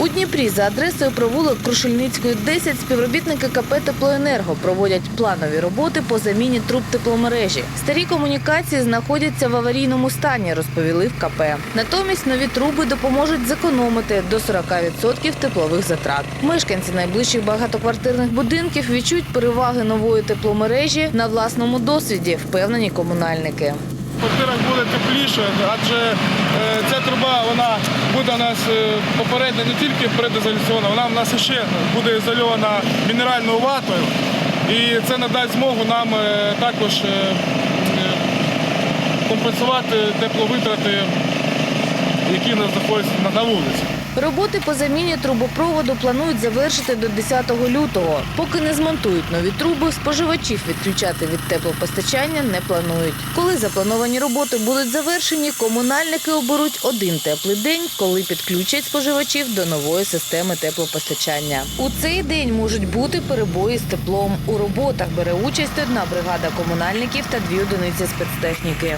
У Дніпрі за адресою провулок Крушельницької 10 співробітники КП «Теплоенерго» проводять планові роботи по заміні труб тепломережі. Старі комунікації знаходяться в аварійному стані, розповіли в КП. Натомість нові труби допоможуть зекономити до 40% теплових затрат. Мешканці найближчих багатоквартирних будинків відчують переваги нової тепломережі на власному досвіді, впевнені комунальники. В квартирах буде тепліше, адже е, ця труба вона буде у нас е, попередньо не тільки предізоляційна, вона у нас ще буде ізольована мінеральною ватою. І це надасть змогу нам е, також компенсувати тепловитрати, які у нас знаходяться на- на вулиці. Роботи по заміні трубопроводу планують завершити до 10 лютого. Поки не змонтують нові труби, споживачів відключати від теплопостачання не планують. Коли заплановані роботи будуть завершені, комунальники оберуть один теплий день, коли підключать споживачів до нової системи теплопостачання. У цей день можуть бути перебої з теплом. У роботах бере участь одна бригада комунальників та дві одиниці спецтехніки.